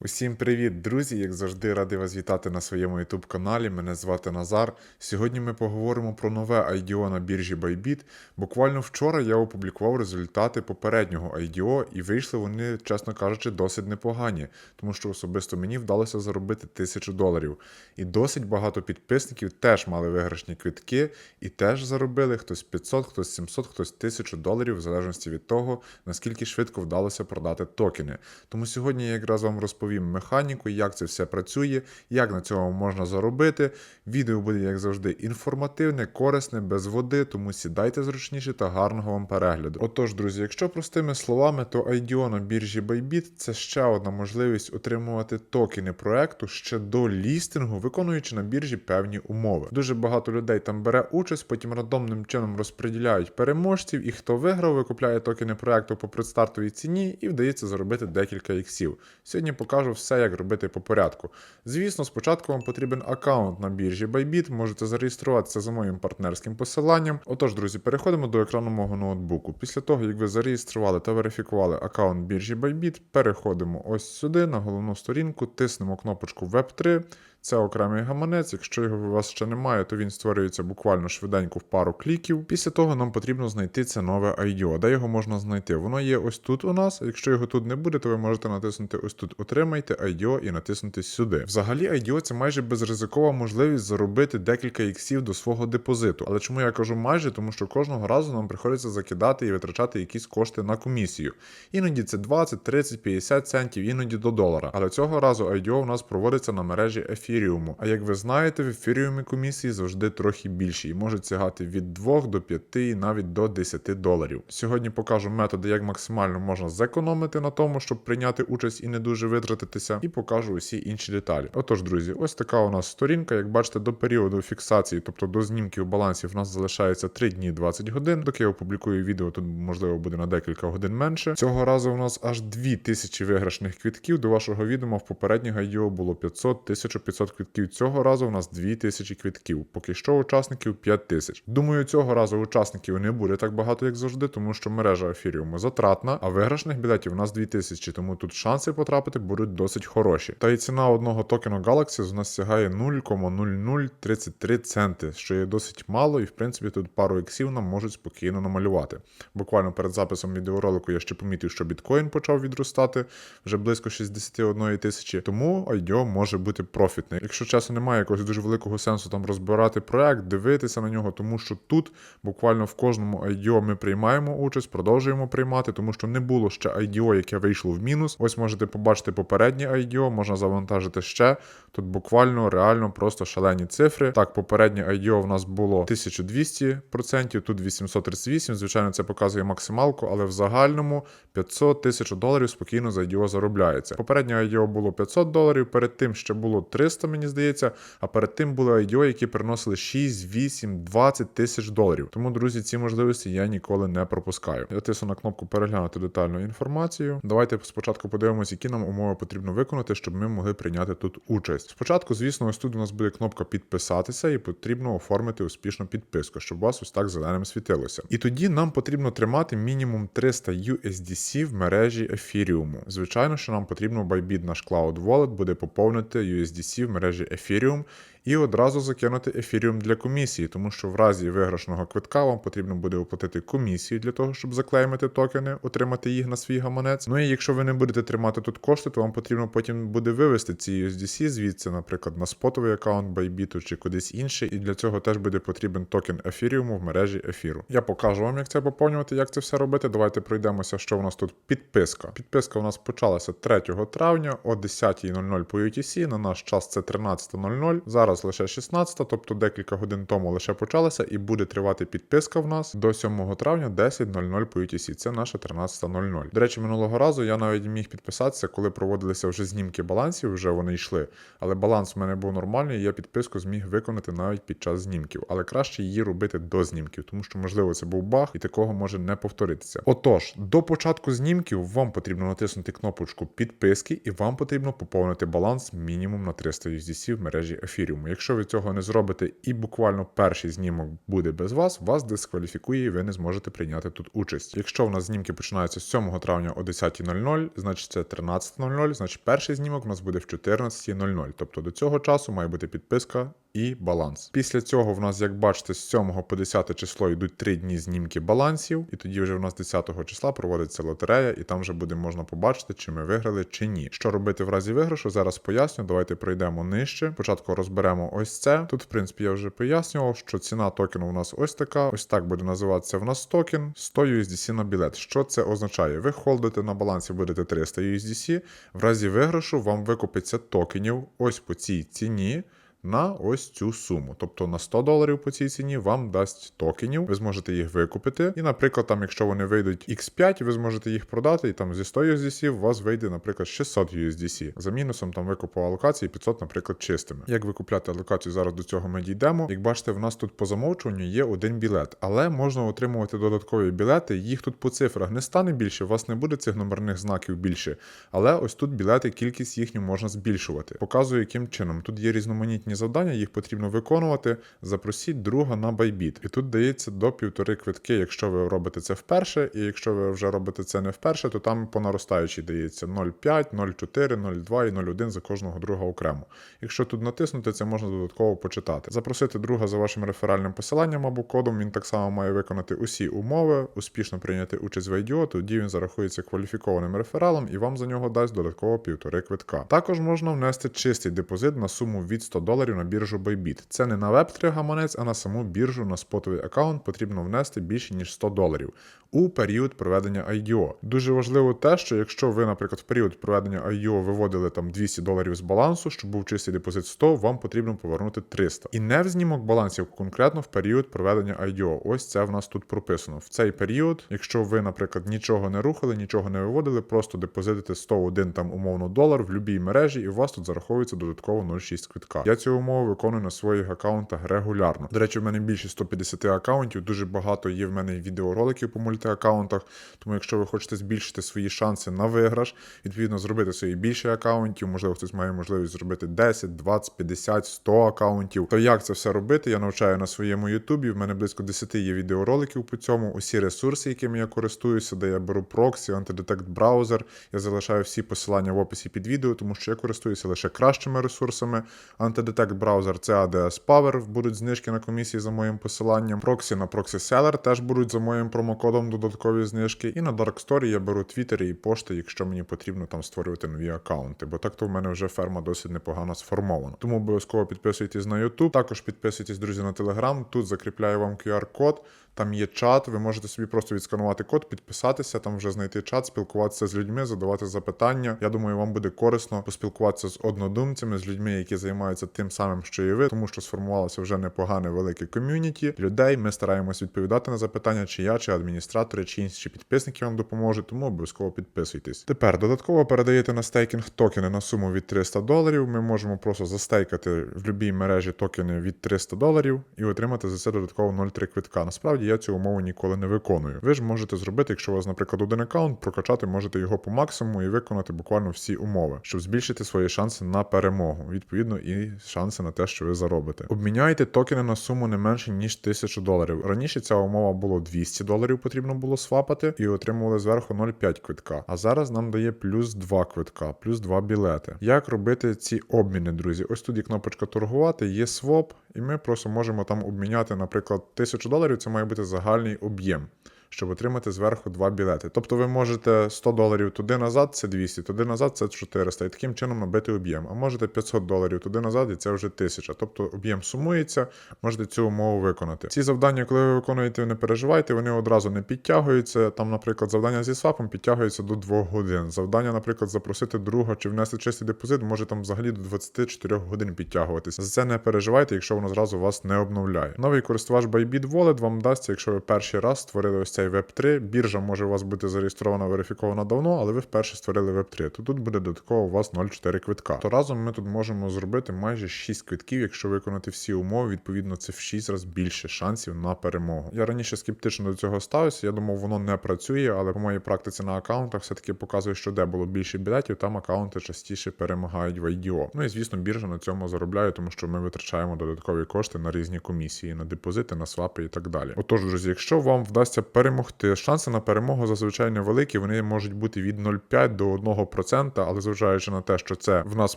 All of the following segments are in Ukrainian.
Усім привіт, друзі! Як завжди, радий вас вітати на своєму YouTube каналі. Мене звати Назар. Сьогодні ми поговоримо про нове IDO на біржі Bybit. Буквально вчора я опублікував результати попереднього IDO, і вийшли вони, чесно кажучи, досить непогані, тому що особисто мені вдалося заробити тисячу доларів. І досить багато підписників теж мали виграшні квитки і теж заробили хтось 500, хтось 700, хтось 1000 доларів, в залежності від того, наскільки швидко вдалося продати токени. Тому сьогодні я якраз вам розповім механіку, як це все працює, як на цьому можна заробити. Відео буде, як завжди, інформативне, корисне, без води, тому сідайте зручніше та гарного вам перегляду. Отож, друзі, якщо простими словами, то IDO на біржі Bybit – це ще одна можливість отримувати токени проекту ще до лістингу, виконуючи на біржі певні умови. Дуже багато людей там бере участь, потім рандомним чином розподіляють переможців, і хто виграв, викупляє токени проекту по предстартовій ціні і вдається заробити декілька іксів. Сьогодні покажу все, як робити по порядку. Звісно, спочатку вам потрібен аккаунт на біржі Bybit, можете зареєструватися за моїм партнерським посиланням. Отож, друзі, переходимо до екрану мого ноутбуку. Після того, як ви зареєстрували та верифікували аккаунт біржі Bybit, переходимо ось сюди на головну сторінку, тиснемо кнопочку Web3. Це окремий гаманець. Якщо його у вас ще немає, то він створюється буквально швиденько в пару кліків. Після того нам потрібно знайти це нове IDO. Де його можна знайти? Воно є ось тут у нас. Якщо його тут не буде, то ви можете натиснути ось тут Отримайте IDO і натиснути сюди. Взагалі, IDO це майже безризикова можливість заробити декілька іксів до свого депозиту. Але чому я кажу майже? Тому що кожного разу нам приходиться закидати і витрачати якісь кошти на комісію. Іноді це 20, 30, 50 центів, іноді до долара. Але цього разу IDO у нас проводиться на мережі Ефіріуму. А як ви знаєте, в ефіріумі комісії завжди трохи більші і можуть сягати від 2 до 5 і навіть до 10 доларів. Сьогодні покажу методи, як максимально можна зекономити на тому, щоб прийняти участь і не дуже витратитися, і покажу усі інші деталі. Отож, друзі, ось така у нас сторінка. Як бачите, до періоду фіксації, тобто до знімків балансів, у нас залишається 3 дні 20 годин. Доки я опублікую відео, тут можливо буде на декілька годин менше. Цього разу у нас аж 2000 виграшних квітків. До вашого відома в попередніх IDO було 500, 1500 квітків. Цього разу у нас 2000 квітків. Поки що учасників 5000. Думаю, цього разу учасників не буде так багато, як завжди, тому що мережа ефіріуму затратна, а виграшних білетів у нас 2000, тому тут шанси потрапити будуть досить хороші. Та й ціна одного токену Galaxy у нас сягає 0,0033 центи, що є досить мало, і в принципі тут пару іксів нам можуть спокійно намалювати. Буквально перед записом відеоролику я ще помітив, що біткоін почав відростати вже близько 61 тисячі, тому IDO може бути профітний. Якщо часу немає якогось дуже великого сенсу там розбирати проект, дивитися на нього, тому що тут буквально в кожному IDO ми приймаємо участь, продовжуємо приймати, тому що не було ще IDO, яке вийшло в мінус. Ось можете побачити попереднє IDO, можна завантажити ще. Тут буквально реально просто шалені цифри. Так, попереднє IDO в нас було 1200%, тут 838. Звичайно, це показує максималку, але в загальному 500 тисяч доларів спокійно за IDO заробляється. Попереднє IDO було 500 доларів, перед тим ще було 300, мені здається, а перед тим були IDO, які приносили 6, 8, 20 тисяч доларів. Тому, друзі, ці можливості я ніколи не пропускаю. Я тисну на кнопку переглянути детальну інформацію. Давайте спочатку подивимося, які нам умови потрібно виконати, щоб ми могли прийняти тут участь. Спочатку, звісно, ось тут у нас буде кнопка підписатися, і потрібно оформити успішну підписку, щоб у вас ось так зеленим світилося. І тоді нам потрібно тримати мінімум 300 USDC в мережі ефіріуму. Звичайно, що нам потрібно Bybit наш Cloud Wallet буде поповнити USDC мережі Ethereum і одразу закинути ефіріум для комісії, тому що в разі виграшного квитка вам потрібно буде оплатити комісію для того, щоб заклеймити токени, отримати їх на свій гаманець. Ну і якщо ви не будете тримати тут кошти, то вам потрібно потім буде вивести ці USDC звідси, наприклад, на спотовий аккаунт Bybit чи кудись інше, і для цього теж буде потрібен токен ефіріуму в мережі ефіру. Я покажу вам, як це поповнювати, як це все робити. Давайте пройдемося, що у нас тут підписка. Підписка у нас почалася 3 травня о 10.00 по UTC. На наш час це 13.00. Зараз лише 16, тобто декілька годин тому лише почалася, і буде тривати підписка в нас до 7 травня 10.00 по UTC. Це наша 13.00. До речі, минулого разу я навіть міг підписатися, коли проводилися вже знімки балансів, вже вони йшли. Але баланс в мене був нормальний, і я підписку зміг виконати навіть під час знімків. Але краще її робити до знімків, тому що, можливо, це був баг, і такого може не повторитися. Отож, до початку знімків вам потрібно натиснути кнопочку підписки, і вам потрібно поповнити баланс мінімум на 300 USDC в мережі Ethereum. Фільму. Якщо ви цього не зробите і буквально перший знімок буде без вас, вас дискваліфікує і ви не зможете прийняти тут участь. Якщо в нас знімки починаються з 7 травня о 10.00, значить це 13.00, значить перший знімок у нас буде в 14.00. Тобто до цього часу має бути підписка і баланс. Після цього в нас, як бачите, з 7 по 10 число йдуть 3 дні знімки балансів, і тоді вже в нас 10 числа проводиться лотерея, і там вже буде можна побачити, чи ми виграли, чи ні. Що робити в разі виграшу, зараз поясню. Давайте пройдемо нижче. Спочатку розберемо ось це. Тут, в принципі, я вже пояснював, що ціна токену у нас ось така. Ось так буде називатися в нас токен 100 USDC на білет. Що це означає? Ви холдите на балансі, будете 300 USDC. В разі виграшу вам викупиться токенів ось по цій ціні на ось цю суму. Тобто на 100 доларів по цій ціні вам дасть токенів, ви зможете їх викупити. І, наприклад, там, якщо вони вийдуть X5, ви зможете їх продати, і там зі 100 USDC у вас вийде, наприклад, 600 USDC. За мінусом там викупу алокації 500, наприклад, чистими. Як викупляти алокацію, зараз до цього ми дійдемо. Як бачите, в нас тут по замовчуванню є один білет, але можна отримувати додаткові білети. Їх тут по цифрах не стане більше, у вас не буде цих номерних знаків більше. Але ось тут білети, кількість їхню можна збільшувати. Показую, яким чином. Тут є різноманітні завдання, їх потрібно виконувати. Запросіть друга на байбіт. І тут дається до півтори квитки, якщо ви робите це вперше, і якщо ви вже робите це не вперше, то там по наростаючій дається 0,5, 0,4, 0,2 і 0,1 за кожного друга окремо. Якщо тут натиснути, це можна додатково почитати. Запросити друга за вашим реферальним посиланням або кодом. Він так само має виконати усі умови, успішно прийняти участь в IDO, тоді він зарахується кваліфікованим рефералом і вам за нього дасть додатково півтори квитка. Також можна внести чистий депозит на суму від 100 доларів на біржу Bybit. Це не на Web3 гаманець, а на саму біржу на спотовий аккаунт потрібно внести більше ніж 100 доларів у період проведення IDO. Дуже важливо те, що якщо ви, наприклад, в період проведення IDO виводили там 200 доларів з балансу, щоб був чистий депозит 100, вам потрібно повернути 300. І не в знімок балансів, конкретно в період проведення IDO. Ось це в нас тут прописано. В цей період, якщо ви, наприклад, нічого не рухали, нічого не виводили, просто депозитите 101 там умовно долар в будь-якій мережі, і у вас тут зараховується додатково 0,6 квитка. Я цю умову виконую на своїх аккаунтах регулярно. До речі, в мене більше 150 аккаунтів, дуже багато є в мене відеороликів по мультиаккаунтах. Тому, якщо ви хочете збільшити свої шанси на виграш, відповідно зробити собі більше аккаунтів, можливо, хтось має можливість зробити 10, 20, 50, 100 аккаунтів. То як це все робити? Я навчаю на своєму Ютубі. В мене близько 10 є відеороликів по цьому. Усі ресурси, якими я користуюся, де я беру проксі, антидетект браузер. Я залишаю всі посилання в описі під відео, тому що я користуюся лише кращими ресурсами. Антидетект браузер це ADS Power, будуть знижки на комісії за моїм посиланням. Проксі на Proxy Seller теж будуть за моїм промокодом додаткові знижки. І на Dark Story я беру твіттери і пошти, якщо мені потрібно там створювати нові аккаунти. Бо так то в мене вже ферма досить непогано сформована. Тому обов'язково підписуйтесь на YouTube, також підписуйтесь, друзі, на Telegram. Тут закріпляю вам QR-код. Там є чат, ви можете собі просто відсканувати код, підписатися, там вже знайти чат, спілкуватися з людьми, задавати запитання. Я думаю, вам буде корисно поспілкуватися з однодумцями, з людьми, які займаються тим самим, що і ви, тому що сформувалося вже непогане велике ком'юніті людей. Ми стараємось відповідати на запитання, чи я, чи адміністратори, чи інші підписники вам допоможуть, тому обов'язково підписуйтесь. Тепер додатково передаєте на стейкінг токени на суму від 300 доларів. Ми можемо просто застейкати в будь-якій мережі токени від 300 доларів і отримати за це додатково 0,3 квитка. Насправді я цю умову ніколи не виконую. Ви ж можете зробити, якщо у вас, наприклад, один аккаунт, прокачати можете його по максимуму і виконати буквально всі умови, щоб збільшити свої шанси на перемогу, відповідно, і шанси на те, що ви заробите. Обміняйте токени на суму не менше ніж 1000 доларів. Раніше ця умова було 200 доларів, потрібно було свапати і отримували зверху 0,5 квитка. А зараз нам дає плюс 2 квитка, плюс 2 білети. Як робити ці обміни, друзі? Ось тут є кнопочка торгувати, є своп, і ми просто можемо там обміняти, наприклад, 1000 доларів. Це має бути загальний об'єм. Щоб отримати зверху два білети. Тобто ви можете 100 доларів туди назад, це 200, туди назад це 400, і таким чином набити об'єм. А можете 500 доларів туди назад, і це вже 1000. Тобто об'єм сумується, можете цю умову виконати. Ці завдання, коли ви виконуєте, не переживайте, вони одразу не підтягуються. Там, наприклад, завдання зі свапом підтягується до 2 годин. Завдання, наприклад, запросити друга чи внести чистий депозит, може там взагалі до 24 годин підтягуватися. За це не переживайте, якщо воно зразу вас не обновляє. Новий користувач Bybit Wallet вам дасть, якщо ви перший раз створили ось цей Web3. Біржа може у вас бути зареєстрована, верифікована давно, але ви вперше створили Web3. То тут буде додатково у вас 0,4 квитка. То разом ми тут можемо зробити майже 6 квитків, якщо виконати всі умови. Відповідно, це в 6 разів більше шансів на перемогу. Я раніше скептично до цього ставився. Я думав, воно не працює, але по моїй практиці на аккаунтах все-таки показує, що де було більше білетів, там аккаунти частіше перемагають в IDO. Ну і звісно, біржа на цьому заробляє, тому що ми витрачаємо додаткові кошти на різні комісії, на депозити, на свапи і так далі. Отож, друзі, якщо вам вдасться перемогти, шанси на перемогу зазвичай невеликі, вони можуть бути від 0,5 до 1%, але зважаючи на те, що це в нас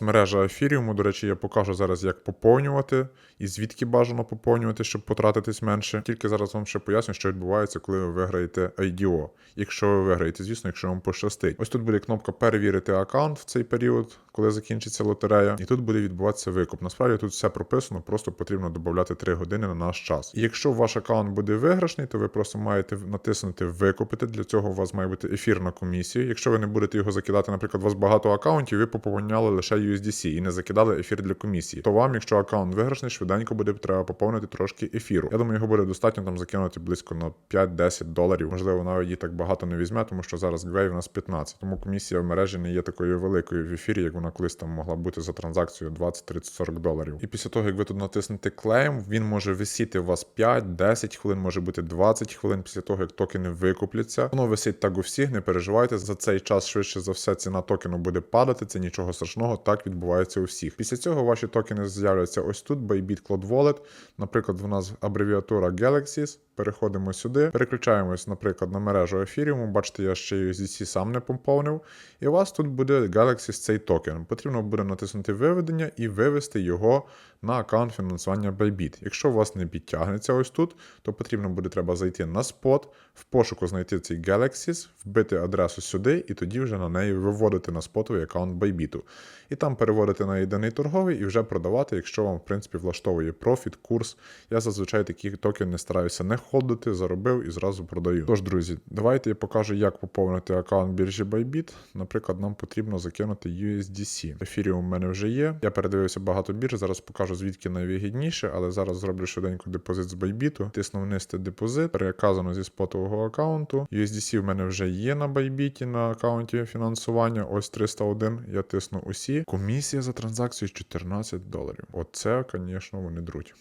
мережа ефіріуму, до речі, я покажу зараз, як поповнювати і звідки бажано поповнювати, щоб потратитись менше. Тільки зараз вам ще поясню, що відбувається, коли ви виграєте IDO. Якщо ви виграєте, звісно, якщо вам пощастить. Ось тут буде кнопка перевірити аккаунт в цей період, коли закінчиться лотерея, і тут буде відбуватися викуп. Насправді тут все прописано, просто потрібно додати 3 години на наш час. І якщо ваш аккаунт буде виграшний, то ви просто маєте натиснути викупити. Для цього у вас має бути ефірна комісія. Якщо ви не будете його закидати, наприклад, у вас багато аккаунтів, ви поповняли лише USDC і не закидали ефір для комісії. То вам, якщо аккаунт виграшний, швиденько буде треба поповнити трошки ефіру. Я думаю, його буде достатньо там закинути близько на 5-10 доларів. Можливо, навіть її так багато не візьме, тому що зараз гвей у нас 15. Тому комісія в мережі не є такою великою в ефірі, як вона колись там могла бути за транзакцію 20, 30, 40 доларів. І після того, як ви тут натиснете клейм, він може висіти у вас 5-10 хвилин, може бути 20 хвилин після того, як токени викупляться. Воно висить так у всіх, не переживайте. За цей час швидше за все ціна токену буде падати. Це нічого страшного, так відбувається у всіх. Після цього ваші токени з'являться ось тут. Bybit Cloud Wallet. Наприклад, в нас абревіатура Galaxies. Переходимо сюди, переключаємось, наприклад, на мережу ефіріуму. Бачите, я ще USDC сам не помповнив. І у вас тут буде Galaxy цей токен. Потрібно буде натиснути виведення і вивести його на аккаунт фінансування Bybit. Якщо у вас не підтягнеться ось тут, то потрібно буде треба зайти на спот, в пошуку знайти цей Galaxies, вбити адресу сюди, і тоді вже на неї виводити на спотовий аккаунт Bybit. І там переводити на єдиний торговий і вже продавати, якщо вам, в принципі, влаштовує профіт, курс. Я зазвичай такі токени стараюся не ходити, заробив і зразу продаю. Тож, друзі, давайте я покажу, як поповнити аккаунт біржі Bybit. Наприклад, нам потрібно закинути USDC. Ефіріум у мене вже є. Я передивився багато бірж, зараз покажу звідки найвигідніше, але зараз зроблю швиденько депозит з Bybit. Тисну внести депозит, переказано зі спотового аккаунту. USDC в мене вже є на Bybit, на аккаунті фінансування. Ось 301. Я тисну усі. Комісія за транзакцію 14 доларів. Оце, звісно, вони друуть.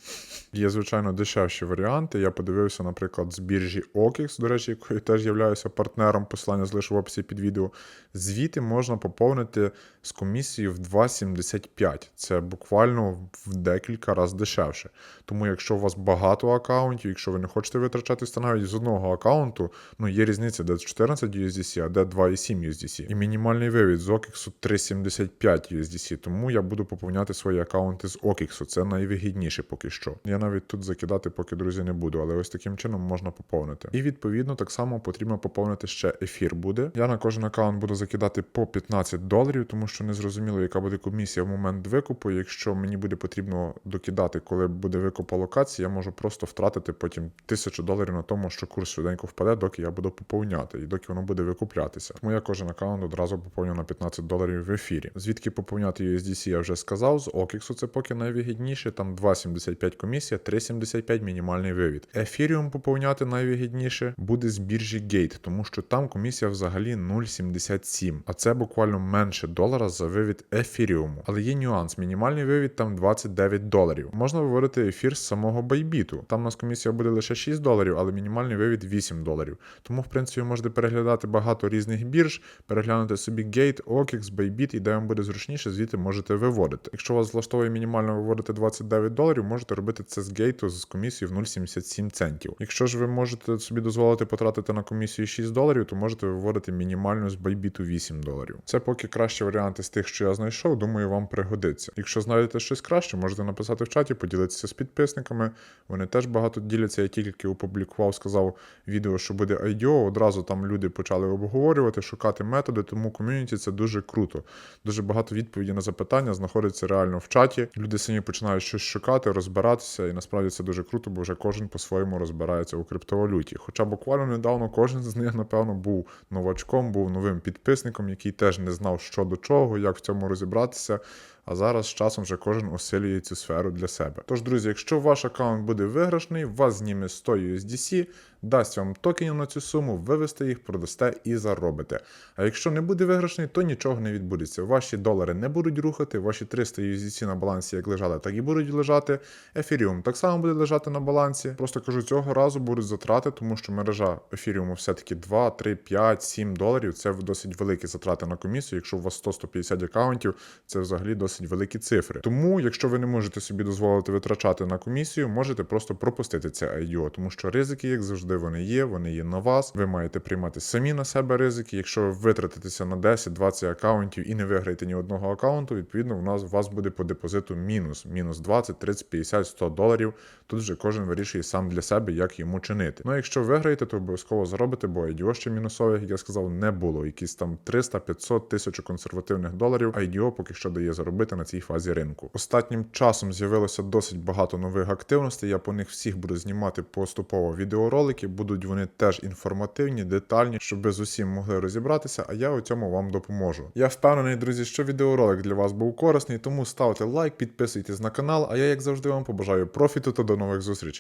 Є, звичайно, дешевші варіанти. Я подивився, наприклад, з біржі OKX, до речі, якою теж являюся партнером. Посилання залишу в описі під відео. Звіти можна поповнити з комісією в 2,75. Це буквально в декілька разів дешевше. Тому, якщо у вас багато аккаунтів, якщо ви не хочете витрачатися навіть з одного аккаунту, ну є різниця, де 14 USDC, а де 2,7 USDC. І мінімальний вивід з OKX 3,75 USDC. Тому я буду поповняти свої аккаунти з OKX. Це найвигідніше поки що. Я навіть тут закидати, поки друзі, не буду, але ось таким чином можна поповнити. І відповідно так само потрібно поповнити ще ефір буде. Я на кожен аккаунт буду закидати по 15 доларів, тому що не зрозуміло, яка буде комісія в момент викупу. Якщо мені буде потрібно докидати, коли буде викуп локації, я можу просто втратити потім 1000 доларів на тому, що курс швиденько впаде, доки я буду поповняти і доки воно буде викуплятися. Тому я кожен аккаунт одразу поповню на 15 доларів в ефірі. Звідки поповняти USDC, я вже сказав. З OKX це поки найвигідніше. Там 2,75 комісія, 3,75 мінімальний вивід. Ефіріум поповняти найвигідніше буде з біржі Gate, тому що там комісія взагалі 0,77, а це буквально менше долара за вивід ефіріуму. Але є нюанс: мінімальний вивід там 29 доларів. Можна виводити ефір з самого байбіту. Там у нас комісія буде лише 6 доларів, але мінімальний вивід 8 доларів. Тому, в принципі, можете переглядати багато різних бірж, переглянути собі Gate, OKX, Bybit, і де вам буде зручніше, звідти можете виводити. Якщо вас влаштовує мінімально виводити 29 доларів, можете робити це з гейту з комісією в 0,77 центів. Якщо ж ви можете собі дозволити потратити на комісію 6 доларів, то можете виводити мінімально з Bybit 8 доларів. Це поки кращі варіанти з тих, що я знайшов, думаю, вам пригодиться. Якщо знайдете щось краще, можете написати в чаті, поділитися з підписниками. Вони теж багато діляться. Я тільки опублікував, сказав відео, що буде IDO. Одразу там люди почали обговорювати, шукати методи, тому ком'юніті це дуже круто. Дуже багато відповідей на запитання знаходиться реально в чаті. Люди самі починають щось шукати, розбиратися, і насправді це дуже круто, бо вже кожен по-своєму розбирається у криптовалюті. Хоча буквально недавно кожен з них, напевно, був новачком, був новим підписником, який теж не знав, що до чого, як в цьому розібратися. А зараз з часом вже кожен осилює цю сферу для себе. Тож, друзі, якщо ваш аккаунт буде виграшний, вас зніме 100 USDC, дасть вам токенів на цю суму, вивести їх, продасте і заробите. А якщо не буде виграшний, то нічого не відбудеться. Ваші долари не будуть рухати, ваші 300 USDC на балансі як лежали, так і будуть лежати. Ефіріум так само буде лежати на балансі. Просто кажу, цього разу будуть затрати, тому що мережа ефіріуму все-таки 2, 3, 5, 7 доларів. Це досить великі затрати на комісію. Якщо у вас 100-150 аккаунтів, це взагалі досить великі цифри. Тому, якщо ви не можете собі дозволити витрачати на комісію, можете просто пропустити це IDO, тому що ризики, як завжди, вони є, вони є на вас. Ви маєте приймати самі на себе ризики. Якщо ви витратитеся на 10-20 аккаунтів і не виграєте ні одного аккаунту, відповідно, у нас у вас буде по депозиту мінус, мінус 20, 30, 50, 100 доларів. Тут вже кожен вирішує сам для себе, як йому чинити. Ну, якщо виграєте, то обов'язково заробите, бо IDO ще мінусових, як я сказав, не було. Якісь там 300, 500, 1000 консервативних доларів. IDO поки що дає заробити на цій фазі ринку. Останнім часом з'явилося досить багато нових активностей. Я по них всіх буду знімати поступово відеоролики. Будуть вони теж інформативні, детальні, щоб ви з усім могли розібратися. А я у цьому вам допоможу. Я впевнений, друзі, що відеоролик для вас був корисний, тому ставте лайк, підписуйтесь на канал. А я, як завжди, вам побажаю профіту та до нових зустрічей.